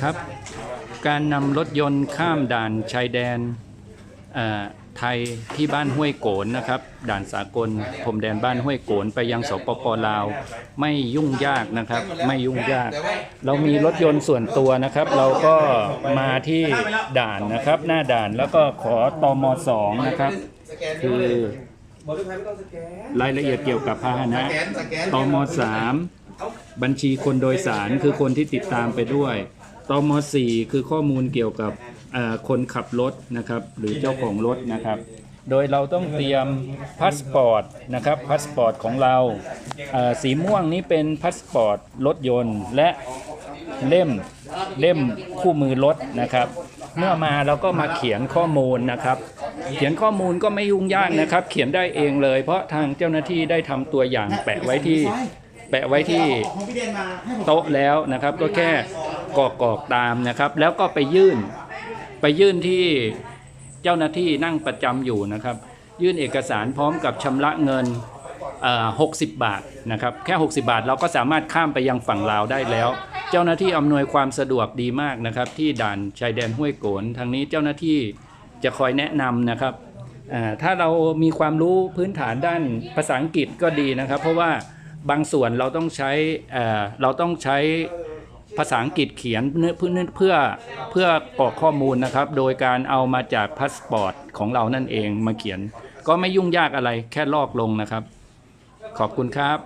ครับ การนำรถยนต์ข้ามด่านชายแดนไทยที่บ้านห้วยโกนนะครับ ด่านสากลพรมแดนบ้านห้วยโกนไปยังสปปลาว ไม่ยุ่งยากนะครับ ไม่ยุ่งยาก เรามีรถยนต์ส่วนตัวนะครับ เราก็มาที่ด่านนะครับ หน้าด่านแล้วก็ขอตมสองนะครับ คือรายละเอียดเกี่ยวกับพาหนะสแกนสแกนตมสาม บัญชีคนโดยสารคือคนที่ติดตามไปด้วยตมสี่คือข้อมูลเกี่ยวกับคนขับรถนะครับหรือเจ้าของรถนะครับ โดยเราต้องเตรียมพาสปอร์ตนะครับพาสปอร์ตของเราสีม่วงนี้เป็นพาสปอร์ตรถยนต์และเล่มเล่มคู่มือรถนะครับ เมื่อมาเราก็มาเขียนข้อมูลนะครับ เขียนข้อมูลก็ไม่ยุ่งยากนะครับ เขียนได้เองเลย เพราะทางเจ้าหน้าที่ได้ทำตัวอย่างแปะไว้ที่ แปะไว้ที่ของพี่เดนมาให้ผมโต๊ะแล้วนะครับ ก็แค่กรอกกรอกตามนะครับ แล้วก็ไปยื่น ไปยื่นที่เจ้าหน้าที่นั่งประจำอยู่นะครับ ยื่นเอกสารพร้อมกับชำระเงินเอ่อ60บาทนะครับแค่ 60 บาทเราก็สามารถข้ามไปยังฝั่งลาวได้แล้ว เจ้าหน้าที่อำนวยความสะดวกดีมากนะครับ ที่ด่านชายแดนห้วยโกนทางนี้เจ้าหน้าที่จะคอยแนะนำนะครับอ่าถ้าเรามีความรู้พื้นฐานด้านภาษาอังกฤษก็ดีนะครับ เพราะว่า บางส่วนเราต้องใช้เเราต้องใช้ภาษาอังกฤษเขียนเพื่อเพื่อเพื่อเพื่อกรอกข้อมูลนะครับ โดยการเอามาจากพาสปอร์ตของเรานั่นเองมาเขียน ก็ไม่ยุ่งยากอะไรแค่ลอกลงนะครับ ขอบคุณครับ